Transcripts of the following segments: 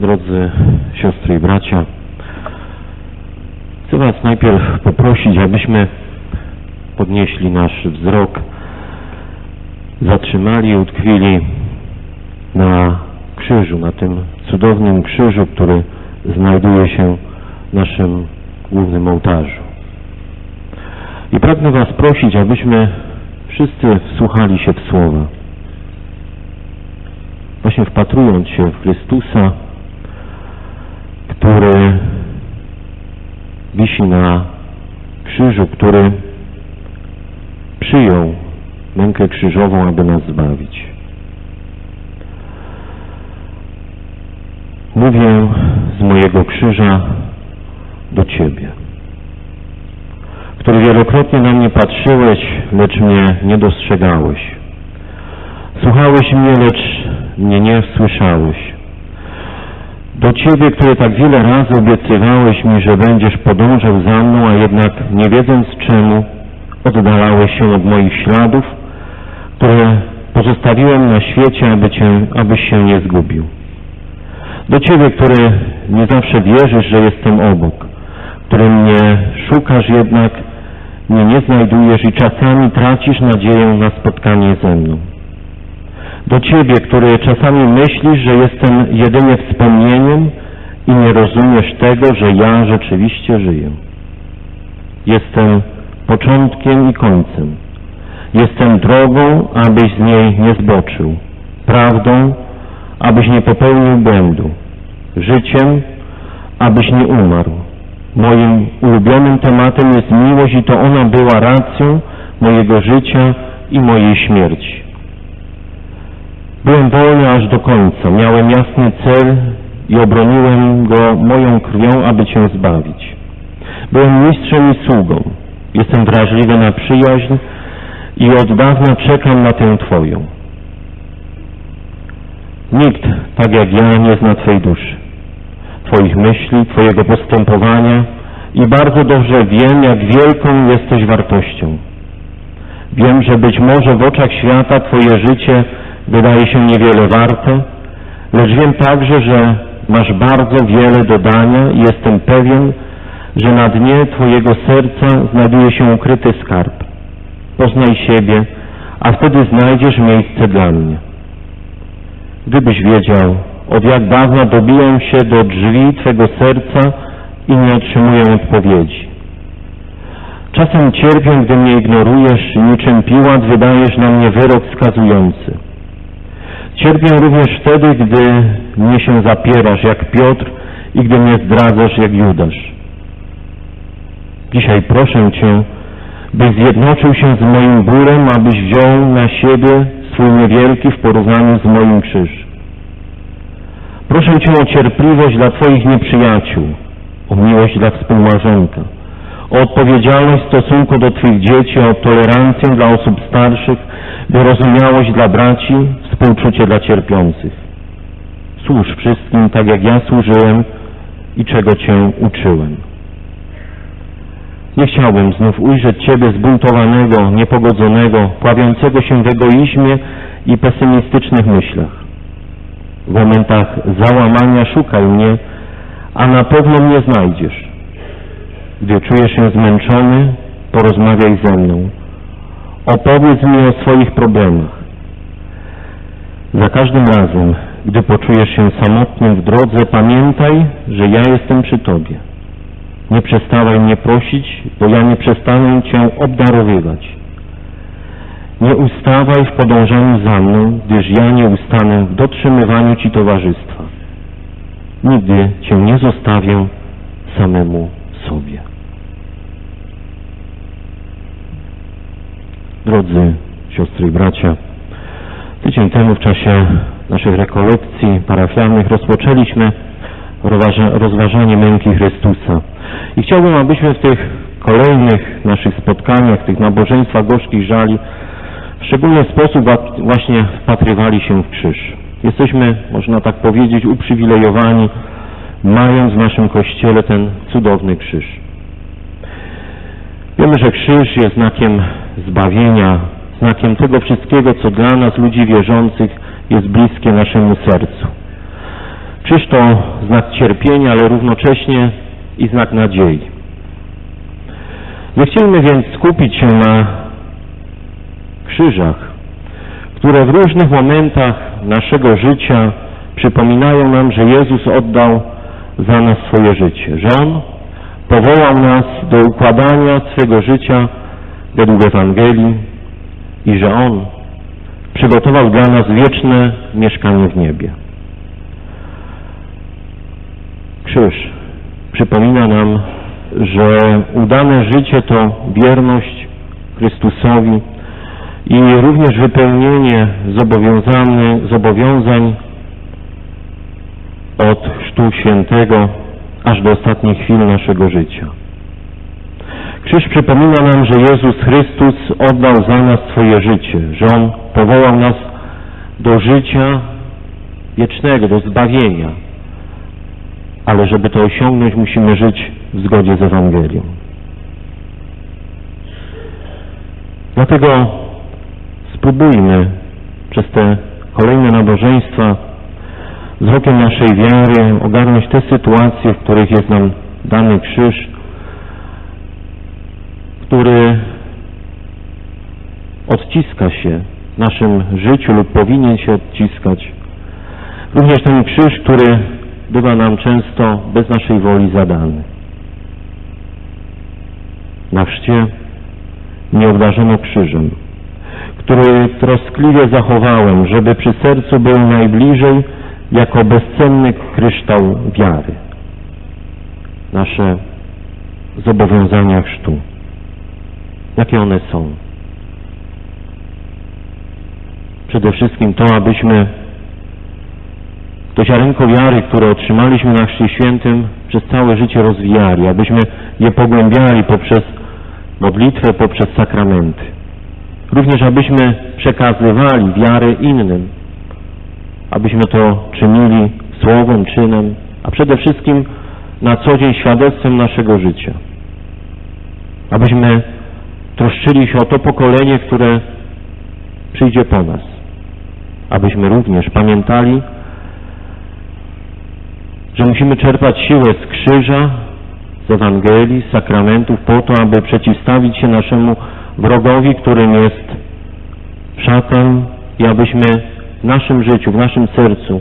drodzy siostry i bracia, chcę Was najpierw poprosić, abyśmy podnieśli nasz wzrok, zatrzymali utkwili na krzyżu, na tym cudownym krzyżu, który znajduje się w naszym głównym ołtarzu. I pragnę Was prosić, abyśmy wszyscy wsłuchali się w słowa. Właśnie wpatrując się w Chrystusa, który wisi na krzyżu, który przyjął mękę krzyżową, aby nas zbawić. Mówię z mojego krzyża do Ciebie, który wielokrotnie na mnie patrzyłeś, lecz mnie nie dostrzegałeś. Słuchałeś mnie, lecz mnie nie słyszałeś. Do Ciebie, który tak wiele razy obiecywałeś mi, że będziesz podążał za mną, a jednak nie wiedząc czemu, oddalałeś się od moich śladów, które pozostawiłem na świecie, aby cię, abyś się nie zgubił. Do Ciebie, który nie zawsze wierzysz, że jestem obok, który mnie szukasz, jednak mnie nie znajdujesz i czasami tracisz nadzieję na spotkanie ze mną. Do Ciebie, który czasami myślisz, że jestem jedynie wspomnieniem i nie rozumiesz tego, że ja rzeczywiście żyję. Jestem początkiem i końcem. Jestem drogą, abyś z niej nie zboczył, prawdą, abyś nie popełnił błędu, życiem, abyś nie umarł. Moim ulubionym tematem jest miłość i to ona była racją mojego życia i mojej śmierci. Byłem wolny aż do końca, miałem jasny cel i obroniłem go moją krwią, aby Cię zbawić. Byłem mistrzem i sługą. Jestem wrażliwy na przyjaźń i od dawna czekam na tę Twoją. Nikt, tak jak ja, nie zna Twej duszy, Twoich myśli, Twojego postępowania i bardzo dobrze wiem, jak wielką jesteś wartością. Wiem, że być może w oczach świata Twoje życie wydaje się niewiele warte, lecz wiem także, że masz bardzo wiele do dania i jestem pewien, że na dnie Twojego serca znajduje się ukryty skarb. Poznaj siebie, a wtedy znajdziesz miejsce dla mnie. Gdybyś wiedział, od jak dawna dobijam się do drzwi Twego serca i nie otrzymuję odpowiedzi. Czasem cierpię, gdy mnie ignorujesz niczym piłat wydajesz na mnie wyrok skazujący. Cierpię również wtedy, gdy mnie się zapierasz jak Piotr i gdy mnie zdradzasz jak Judasz. Dzisiaj proszę Cię, byś zjednoczył się z moim bólem, abyś wziął na siebie swój niewielki w porównaniu z moim krzyż. Proszę Cię o cierpliwość dla Twoich nieprzyjaciół, o miłość dla współmałżonka, o odpowiedzialność w stosunku do Twych dzieci, o tolerancję dla osób starszych, wyrozumiałość dla braci, współczucie dla cierpiących. Służ wszystkim tak, jak ja służyłem i czego Cię uczyłem. Nie chciałbym znów ujrzeć Ciebie zbuntowanego, niepogodzonego, pławiącego się w egoizmie i pesymistycznych myślach. W momentach załamania szukaj mnie, a na pewno mnie znajdziesz. Gdy czujesz się zmęczony, porozmawiaj ze mną. Opowiedz mi o swoich problemach. Za każdym razem, gdy poczujesz się samotnym w drodze, pamiętaj, że ja jestem przy Tobie. Nie przestawaj mnie prosić, bo ja nie przestanę Cię obdarowywać. Nie ustawaj w podążaniu za mną, gdyż ja nie ustanę w dotrzymywaniu Ci towarzystwa. Nigdy Cię nie zostawię samemu sobie. Drodzy siostry i bracia, tydzień temu w czasie naszych rekolekcji parafialnych rozpoczęliśmy rozważa- rozważanie męki Chrystusa. I chciałbym, abyśmy w tych kolejnych naszych spotkaniach, w tych nabożeństwach gorzkich żali w szczególny sposób właśnie wpatrywali się w krzyż. Jesteśmy, można tak powiedzieć, uprzywilejowani, mając w naszym Kościele ten cudowny krzyż. Wiemy, że krzyż jest znakiem zbawienia, znakiem tego wszystkiego, co dla nas, ludzi wierzących, jest bliskie naszemu sercu. Krzyż to znak cierpienia, ale równocześnie i znak nadziei. Zechcielibyśmy więc skupić się na krzyżach, które w różnych momentach naszego życia przypominają nam, że Jezus oddał za nas swoje życie, że On powołał nas do układania swego życia według Ewangelii i że On przygotował dla nas wieczne mieszkanie w niebie. Krzyż przypomina nam, że udane życie to wierność Chrystusowi i również wypełnienie zobowiązań od Chrztu Świętego aż do ostatnich chwil naszego życia. Krzyż przypomina nam, że Jezus Chrystus oddał za nas swoje życie, że On powołał nas do życia wiecznego, do zbawienia. Ale żeby to osiągnąć, musimy żyć w zgodzie z Ewangelią. Dlatego spróbujmy przez te kolejne nabożeństwa z okiem naszej wiary ogarnąć te sytuacje, w których jest nam dany krzyż, który odciska się w naszym życiu lub powinien się odciskać. Również ten krzyż, który bywa nam często bez naszej woli zadany. Na chrzcie nie obdarzono krzyżem, który troskliwie zachowałem, żeby przy sercu był najbliżej jako bezcenny kryształ wiary. Nasze zobowiązania chrztu. Jakie one są? Przede wszystkim to, abyśmy to ziarenko wiary, które otrzymaliśmy na Chrzcie Świętym, przez całe życie rozwijali, abyśmy je pogłębiali poprzez modlitwę, poprzez sakramenty. Również abyśmy przekazywali wiarę innym, abyśmy to czynili słowem, czynem, a przede wszystkim na co dzień świadectwem naszego życia. Abyśmy troszczyli się o to pokolenie, które przyjdzie po nas. Abyśmy również pamiętali, że musimy czerpać siłę z krzyża, z Ewangelii, z sakramentów po to, aby przeciwstawić się naszemu wrogowi, którym jest szatan i abyśmy naszym życiu, w naszym sercu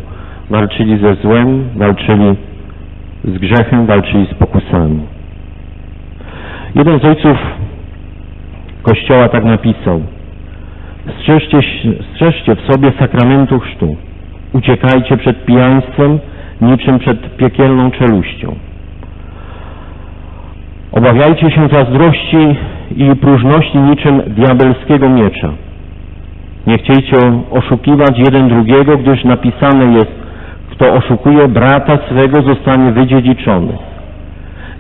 walczyli ze złem, walczyli z grzechem, walczyli z pokusami. Jeden z ojców Kościoła tak napisał strzeżcie, strzeżcie w sobie sakramentu chrztu. Uciekajcie przed pijaństwem, niczym przed piekielną czeluścią. Obawiajcie się zazdrości i próżności niczym diabelskiego miecza. Nie chciejcie oszukiwać jeden drugiego, gdyż napisane jest, kto oszukuje brata swego zostanie wydziedziczony.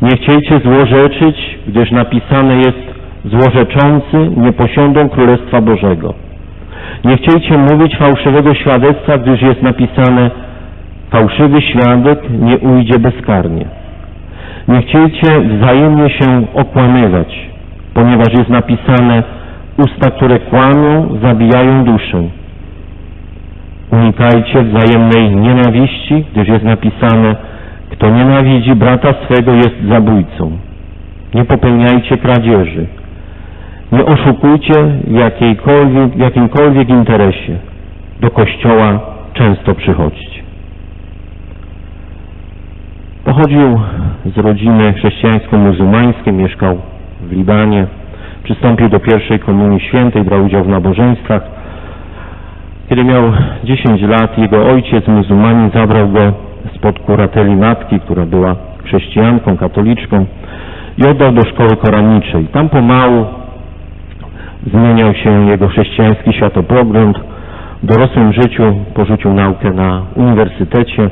Nie chciejcie złorzeczyć, gdyż napisane jest, złorzeczący nie posiądą Królestwa Bożego. Nie chciejcie mówić fałszywego świadectwa, gdyż jest napisane, fałszywy świadek nie ujdzie bezkarnie. Nie chciejcie wzajemnie się okłamywać, ponieważ jest napisane, usta, które kłamią, zabijają duszę. Unikajcie wzajemnej nienawiści, gdyż jest napisane, kto nienawidzi brata swego jest zabójcą. Nie popełniajcie kradzieży. Nie oszukujcie w, jakimkolwiek interesie. Do kościoła często przychodźcie. Pochodził z rodziny chrześcijańsko-muzułmańskiej, mieszkał w Libanie. Przystąpił do pierwszej komunii świętej, brał udział w nabożeństwach. Kiedy miał 10 lat, jego ojciec muzułmanin zabrał go spod kurateli matki, która była chrześcijanką, katoliczką i oddał do szkoły koraniczej. Tam pomału zmieniał się jego chrześcijański światopogląd. W dorosłym życiu porzucił naukę na uniwersytecie,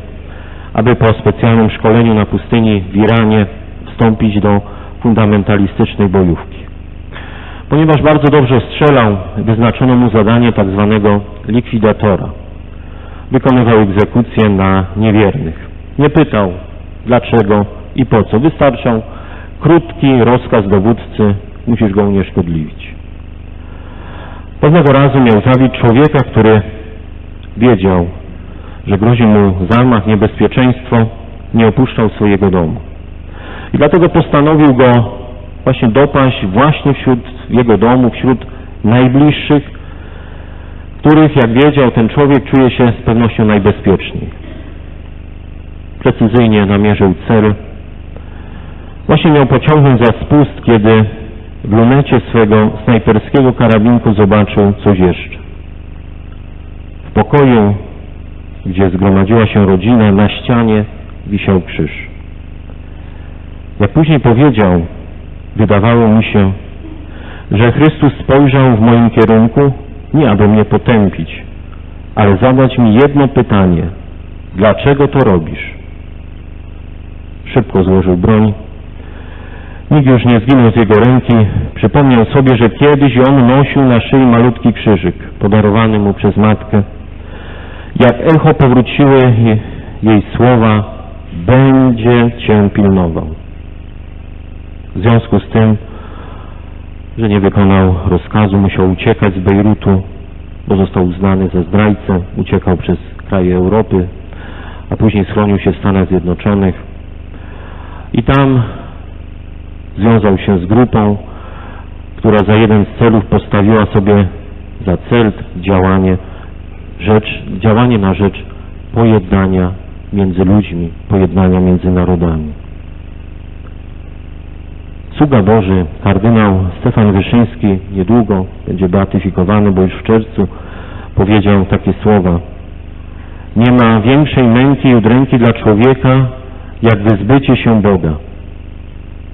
aby po specjalnym szkoleniu na pustyni w Iranie wstąpić do fundamentalistycznej bojówki. Ponieważ bardzo dobrze strzelał, wyznaczono mu zadanie tak zwanego likwidatora. Wykonywał egzekucję na niewiernych. Nie pytał dlaczego i po co. Wystarczał krótki rozkaz dowódcy, musisz go unieszkodliwić. Pewnego razu miał zabić człowieka, który wiedział, że grozi mu zamach, niebezpieczeństwo, nie opuszczał swojego domu. I dlatego postanowił go właśnie dopaść właśnie wśród jego domu, wśród najbliższych, których, jak wiedział, ten człowiek czuje się z pewnością najbezpieczniej. Precyzyjnie namierzył cel. Właśnie miał pociągnąć za spust, kiedy w lunecie swego snajperskiego karabinku zobaczył coś jeszcze. W pokoju, gdzie zgromadziła się rodzina, na ścianie wisiał krzyż. Jak później powiedział, wydawało mi się, że Chrystus spojrzał w moim kierunku, nie aby mnie potępić, ale zadać mi jedno pytanie. Dlaczego to robisz? Szybko złożył broń. Nikt już nie zginął z jego ręki. Przypomniał sobie, że kiedyś on nosił na szyi malutki krzyżyk, podarowany mu przez matkę. Jak echo powróciły je- jej słowa, będzie cię pilnował. W związku z tym, że nie wykonał rozkazu, musiał uciekać z Bejrutu, bo został uznany za zdrajcę, uciekał przez kraje Europy, a później schronił się w Stanach Zjednoczonych i tam związał się z grupą, która za jeden z celów postawiła sobie za cel działanie, rzecz, działanie na rzecz pojednania między ludźmi, pojednania między narodami. Sługa Boży, kardynał Stefan Wyszyński niedługo będzie beatyfikowany, bo już w czerwcu powiedział takie słowa. Nie ma większej męki i udręki dla człowieka, jak wyzbycie się Boga.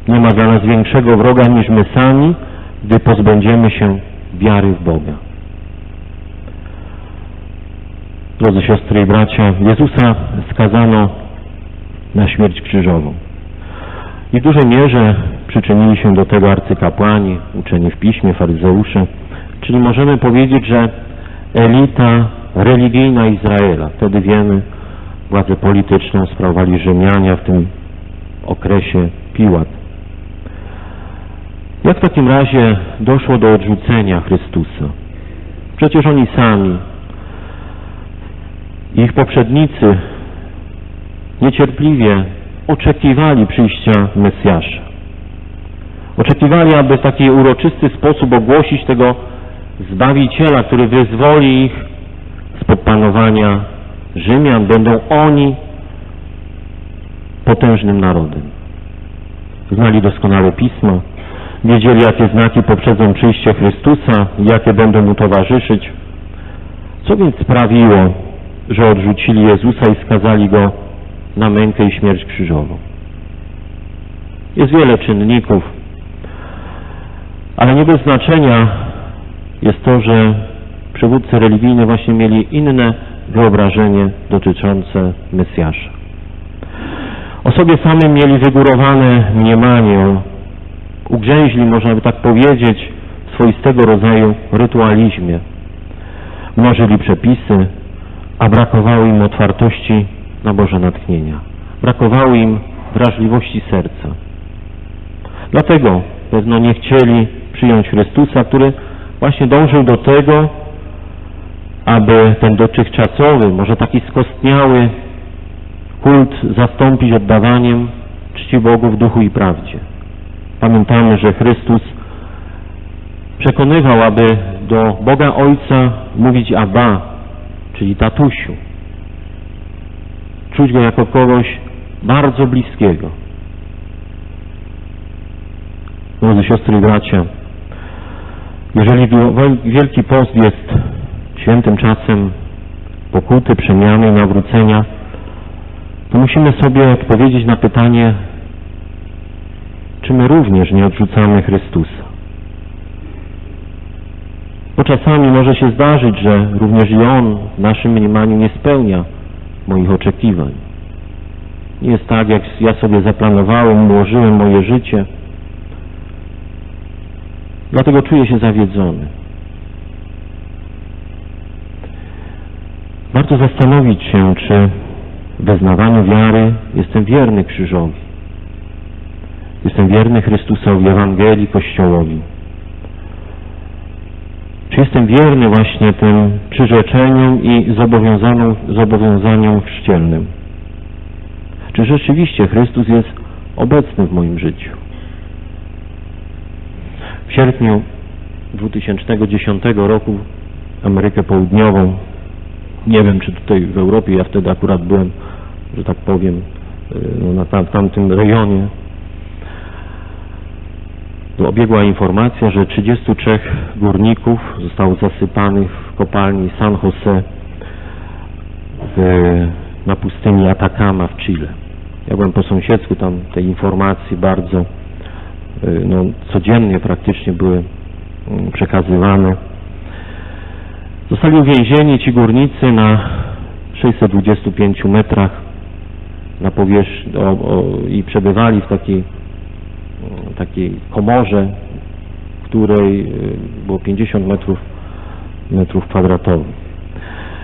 Nie ma dla nas większego wroga niż my sami, gdy pozbędziemy się wiary w Boga. Drodzy siostry i bracia, Jezusa skazano na śmierć krzyżową. I w dużej mierze przyczynili się do tego arcykapłani, uczeni w piśmie, faryzeusze, czyli możemy powiedzieć, że elita religijna Izraela, wtedy wiemy, władzę polityczną sprawowali Rzymianie, w tym okresie Piłat. Jak w takim razie doszło do odrzucenia Chrystusa? Przecież oni sami, ich poprzednicy niecierpliwie oczekiwali przyjścia Mesjasza. Oczekiwali, aby w taki uroczysty sposób ogłosić tego Zbawiciela, który wyzwoli ich spod panowania Rzymian. Będą oni potężnym narodem. Znali doskonale Pismo, wiedzieli, jakie znaki poprzedzą przyjście Chrystusa, jakie będą Mu towarzyszyć. Co więc sprawiło, że odrzucili Jezusa i skazali Go na mękę i śmierć krzyżową? Jest wiele czynników, ale nie bez znaczenia jest to, że przywódcy religijni właśnie mieli inne wyobrażenie dotyczące Mesjasza. O sobie samym mieli wygórowane mniemanie, ugrzęźli, można by tak powiedzieć, w swoistego rodzaju rytualizmie. Mnożyli przepisy, a brakowało im otwartości na Boże natchnienia. Brakowało im wrażliwości serca. Dlatego pewno nie chcieli przyjąć Chrystusa, który właśnie dążył do tego, aby ten dotychczasowy, może taki skostniały kult zastąpić oddawaniem czci Bogu w duchu i prawdzie. Pamiętamy, że Chrystus przekonywał, aby do Boga Ojca mówić Abba, czyli tatusiu. Czuć Go jako kogoś bardzo bliskiego. Drodzy siostry i bracia, jeżeli Wielki Post jest świętym czasem pokuty, przemiany nawrócenia, to musimy sobie odpowiedzieć na pytanie, czy my również nie odrzucamy Chrystusa. Bo czasami może się zdarzyć, że również i On w naszym mniemaniu nie spełnia moich oczekiwań. Nie jest tak, jak ja sobie zaplanowałem, ułożyłem moje życie. Dlatego czuję się zawiedzony. Warto zastanowić się, czy w wyznawaniu wiary jestem wierny krzyżowi. Jestem wierny Chrystusowi, Ewangelii, Kościołowi. Czy jestem wierny właśnie tym przyrzeczeniom i zobowiązaną, zobowiązaniom chrzcielnym? Czy rzeczywiście Chrystus jest obecny w moim życiu? W sierpniu 2010 roku Amerykę Południową, nie wiem czy tutaj w Europie, ja wtedy akurat byłem, że tak powiem, y, no, na tam, tamtym rejonie, obiegła informacja, że 33 górników zostało zasypanych w kopalni San Jose w, na pustyni Atacama w Chile. Ja byłem po sąsiedzku, tam te informacje bardzo no, codziennie praktycznie były mm, przekazywane. Zostali uwięzieni ci górnicy na 625 metrach na powierzchni o, o, i przebywali w takiej takiej komorze, w której y, było 50 metrów, metrów kwadratowych.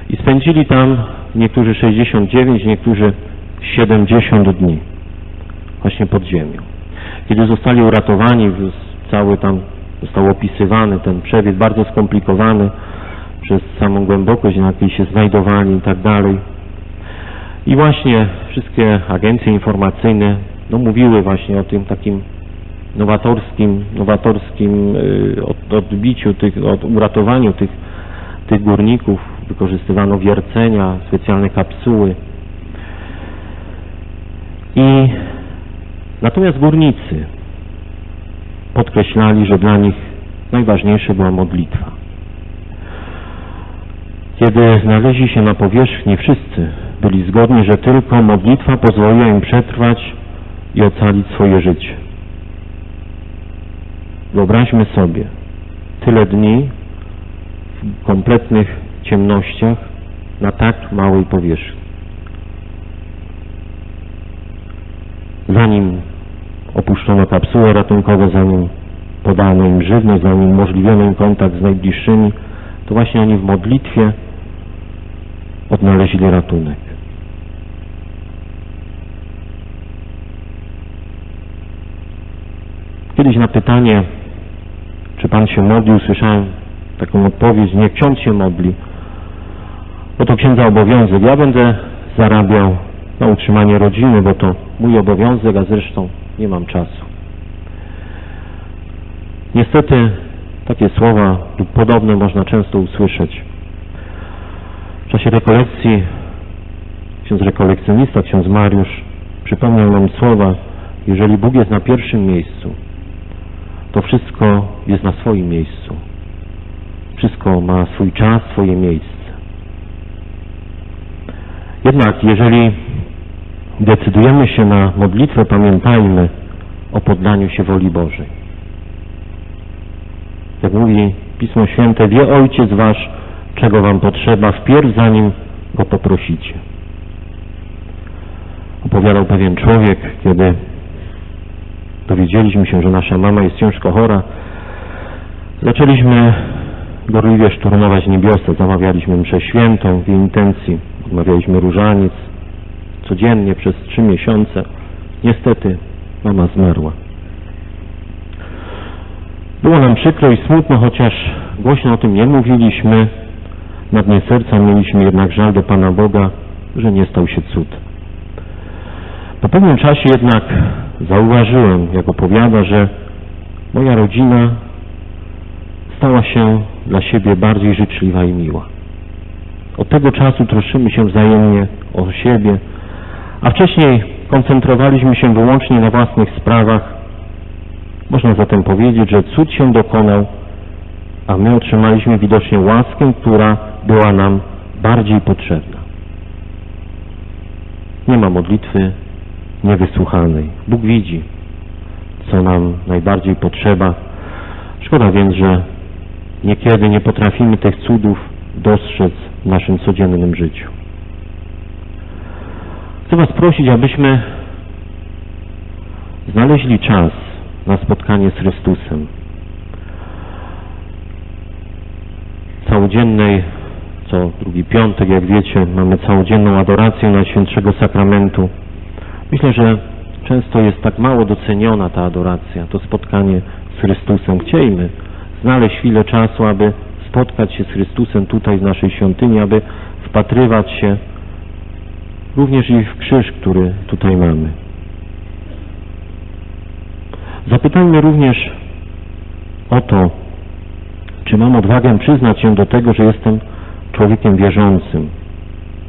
I spędzili tam niektórzy 69, niektórzy 70 dni właśnie pod ziemią. Kiedy zostali uratowani, cały tam został opisywany ten przebieg, bardzo skomplikowany przez samą głębokość, na jakiej się znajdowali i tak dalej. I właśnie wszystkie agencje informacyjne no, mówiły właśnie o tym takim nowatorskim, nowatorskim y, od, odbiciu, tych, od uratowaniu tych, tych górników. Wykorzystywano wiercenia, specjalne kapsuły. I natomiast górnicy podkreślali, że dla nich najważniejsza była modlitwa. Kiedy znaleźli się na powierzchni, wszyscy byli zgodni, że tylko modlitwa pozwoliła im przetrwać i ocalić swoje życie. Wyobraźmy sobie tyle dni w kompletnych ciemnościach na tak małej powierzchni. Zanim opuszczono kapsułę ratunkową, zanim podano im żywność, zanim umożliwiono im kontakt z najbliższymi, to właśnie oni w modlitwie odnaleźli ratunek. Kiedyś na pytanie, czy Pan się modli, usłyszałem taką odpowiedź, nie ksiądz się modli, bo to księdza obowiązek. Ja będę zarabiał na utrzymanie rodziny, bo to mój obowiązek, a zresztą nie mam czasu. Niestety takie słowa lub podobne można często usłyszeć. W czasie rekolekcji ksiądz rekolekcjonista, ksiądz Mariusz przypomniał nam słowa, jeżeli Bóg jest na pierwszym miejscu, to wszystko jest na swoim miejscu. Wszystko ma swój czas, swoje miejsce. Jednak jeżeli decydujemy się na modlitwę, pamiętajmy o poddaniu się woli Bożej. Jak mówi Pismo Święte, wie Ojciec Wasz, czego Wam potrzeba, wpierw zanim Go poprosicie. Opowiadał pewien człowiek, kiedy dowiedzieliśmy się, że nasza mama jest ciężko chora, zaczęliśmy gorliwie szturmować niebiosa. Zamawialiśmy mszę świętą w jej intencji, odmawialiśmy różaniec codziennie przez trzy miesiące. Niestety mama zmarła. Było nam przykro i smutno, chociaż głośno o tym nie mówiliśmy. Na dnie serca mieliśmy jednak żal do Pana Boga, że nie stał się cud. Po pewnym czasie jednak zauważyłem, jak opowiada, że moja rodzina stała się dla siebie bardziej życzliwa i miła. Od tego czasu troszczymy się wzajemnie o siebie, a wcześniej koncentrowaliśmy się wyłącznie na własnych sprawach. Można zatem powiedzieć, że cud się dokonał, a my otrzymaliśmy widocznie łaskę, która była nam bardziej potrzebna. Nie ma modlitwy niewysłuchanej. Bóg widzi, co nam najbardziej potrzeba. Szkoda więc, że niekiedy nie potrafimy tych cudów dostrzec w naszym codziennym życiu. Chcę Was prosić, abyśmy znaleźli czas na spotkanie z Chrystusem. Całodziennej, co drugi piątek, jak wiecie, mamy całodzienną adorację Najświętszego Sakramentu. Myślę, że często jest tak mało doceniona ta adoracja, to spotkanie z Chrystusem. Chciejmy znaleźć chwilę czasu, aby spotkać się z Chrystusem tutaj w naszej świątyni, aby wpatrywać się również i w krzyż, który tutaj mamy. Zapytajmy również o to, czy mam odwagę przyznać się do tego, że jestem człowiekiem wierzącym.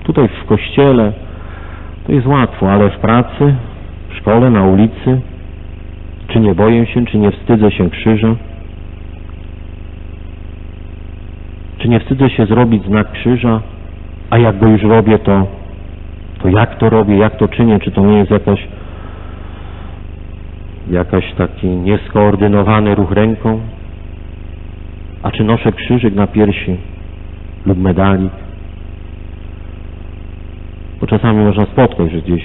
Tutaj w kościele to jest łatwo, ale w pracy, w szkole, na ulicy, czy nie boję się, czy nie wstydzę się krzyża? Czy nie wstydzę się zrobić znak krzyża? A jak go już robię, to, to jak to robię, jak to czynię? Czy to nie jest jakaś, jakaś taki nieskoordynowany ruch ręką? A czy noszę krzyżyk na piersi lub medalik? Bo czasami można spotkać, że gdzieś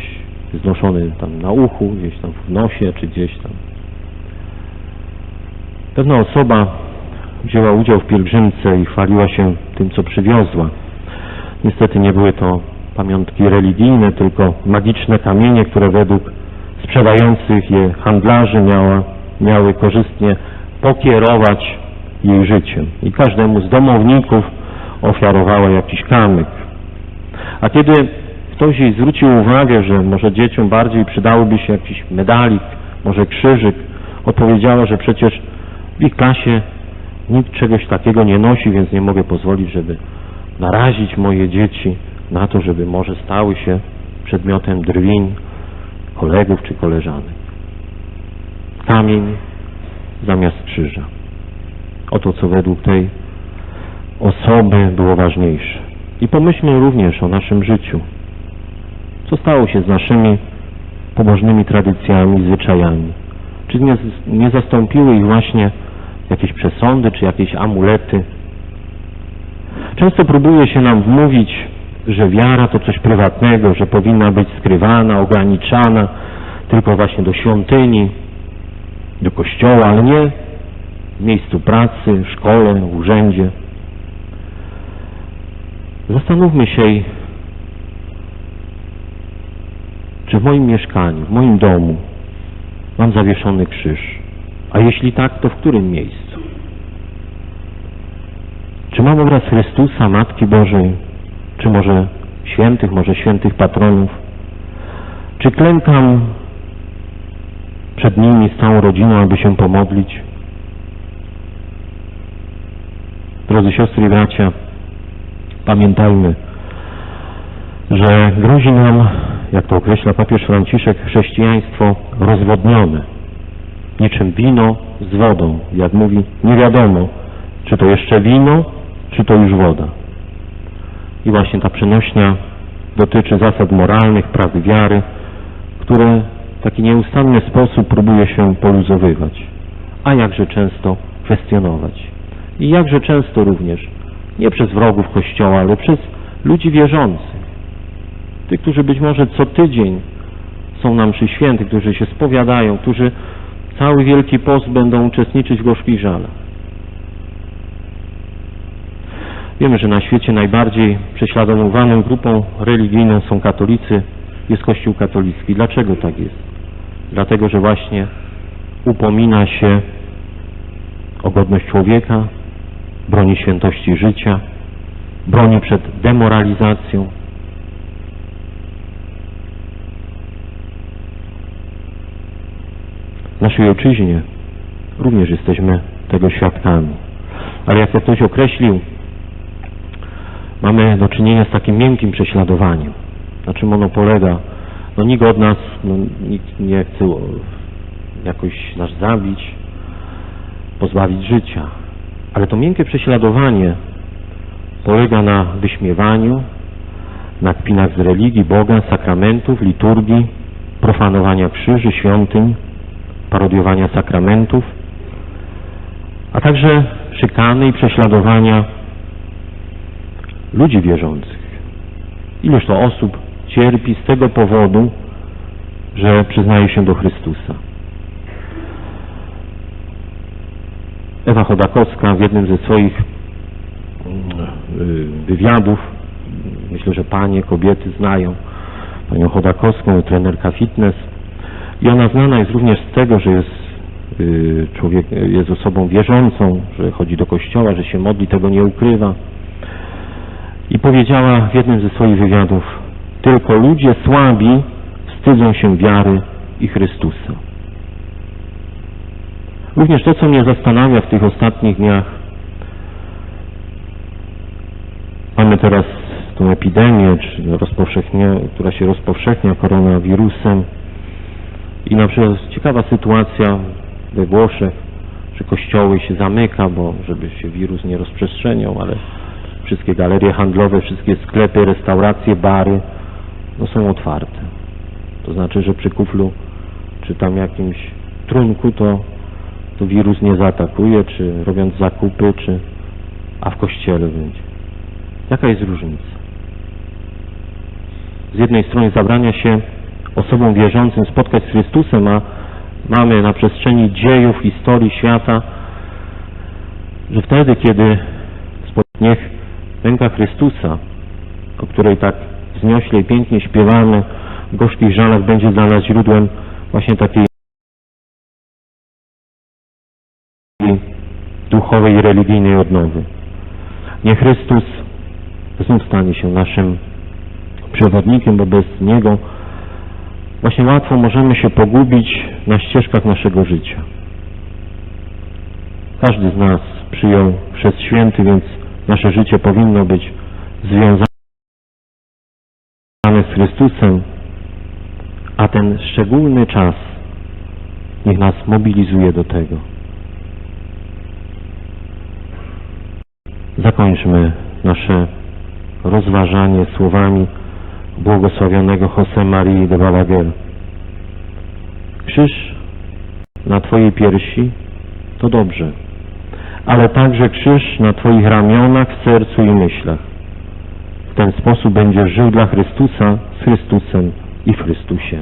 jest noszony tam na uchu, gdzieś tam w nosie, czy gdzieś tam. Pewna osoba wzięła udział w pielgrzymce i chwaliła się tym, co przywiozła. Niestety nie były to pamiątki religijne, tylko magiczne kamienie, które według sprzedających je handlarzy miała, miały korzystnie pokierować jej życiem. I każdemu z domowników ofiarowała jakiś kamyk. A kiedy ktoś jej zwrócił uwagę, że może dzieciom bardziej przydałoby się jakiś medalik, może krzyżyk, odpowiedziała, że przecież w ich klasie nikt czegoś takiego nie nosi, więc nie mogę pozwolić, żeby narazić moje dzieci na to, żeby może stały się przedmiotem drwin kolegów czy koleżanek. Kamień zamiast krzyża. Oto co według tej osoby było ważniejsze. I pomyślmy również o naszym życiu. Co stało się z naszymi pobożnymi tradycjami, zwyczajami? Czy nie, nie zastąpiły ich właśnie jakieś przesądy, czy jakieś amulety? Często próbuje się nam wmówić, że wiara to coś prywatnego, że powinna być skrywana, ograniczana tylko właśnie do świątyni, do kościoła, ale nie w miejscu pracy, w szkole, w urzędzie. Zastanówmy się, czy w moim mieszkaniu, w moim domu mam zawieszony krzyż. A jeśli tak, to w którym miejscu? Czy mam obraz Chrystusa, Matki Bożej, czy może świętych, może świętych patronów? Czy klękam przed nimi z całą rodziną, aby się pomodlić? Drodzy siostry i bracia, pamiętajmy, że grozi nam, jak to określa papież Franciszek, chrześcijaństwo rozwodnione. Niczym wino z wodą. Jak mówi, nie wiadomo, czy to jeszcze wino, czy to już woda. I właśnie ta przenośnia dotyczy zasad moralnych, praw wiary, które w taki nieustanny sposób próbuje się poluzowywać, a jakże często kwestionować. I jakże często również, nie przez wrogów Kościoła, ale przez ludzi wierzących, tych, którzy być może co tydzień są nam przy świętych, którzy się spowiadają, którzy cały Wielki Post będą uczestniczyć w gorzkich żalach. Wiemy, że na świecie najbardziej prześladowaną grupą religijną są katolicy, jest Kościół katolicki. Dlaczego tak jest? Dlatego, że właśnie upomina się o godność człowieka, broni świętości życia, broni przed demoralizacją. W naszej ojczyźnie również jesteśmy tego świadkami. Ale jak to ktoś określił, mamy do czynienia z takim miękkim prześladowaniem. Na czym ono polega? No nikt od nas, no, nikt nie chce jakoś nas zabić, pozbawić życia. Ale to miękkie prześladowanie polega na wyśmiewaniu, na kpinach z religii, Boga, sakramentów, liturgii, profanowania krzyży, świątyń, parodiowania sakramentów, a także szykany i prześladowania ludzi wierzących. Ileż to osób cierpi z tego powodu, że przyznaje się do Chrystusa. Ewa Chodakowska w jednym ze swoich mm, wywiadów, myślę, że panie, kobiety znają panią Chodakowską, trenerka fitness i ona znana jest również z tego, że jest y, człowiek jest osobą wierzącą, że chodzi do kościoła, że się modli, tego nie ukrywa. I powiedziała w jednym ze swoich wywiadów, tylko ludzie słabi wstydzą się wiary i Chrystusa. Również to, co mnie zastanawia w tych ostatnich dniach, mamy teraz tą epidemię, czy rozpowszechnia, która się rozpowszechnia koronawirusem i na przykład ciekawa sytuacja we Włoszech, że kościoły się zamyka, bo żeby się wirus nie rozprzestrzeniał, ale wszystkie galerie handlowe, wszystkie sklepy, restauracje, bary no są otwarte. To znaczy, że przy kuflu czy tam jakimś trunku to, to wirus nie zaatakuje, czy robiąc zakupy, czy a w kościele będzie. Jaka jest różnica? Z jednej strony zabrania się osobom wierzącym spotkać z Chrystusem, a mamy na przestrzeni dziejów, historii świata, że wtedy, kiedy niech ręka Chrystusa, o której tak wzniośle i pięknie śpiewamy w gorzkich żalach, będzie dla nas źródłem właśnie takiej duchowej i religijnej odnowy. Niech Chrystus znów stanie się naszym przewodnikiem, bo bez Niego właśnie łatwo możemy się pogubić na ścieżkach naszego życia. Każdy z nas przyjął przez święty, więc nasze życie powinno być związane z Chrystusem, a ten szczególny czas niech nas mobilizuje do tego. Zakończmy nasze rozważanie słowami błogosławionego José Marii de Balaguer. Krzyż na Twojej piersi to dobrze, ale także krzyż na Twoich ramionach, w sercu i myślach. W ten sposób będziesz żył dla Chrystusa, z Chrystusem i w Chrystusie.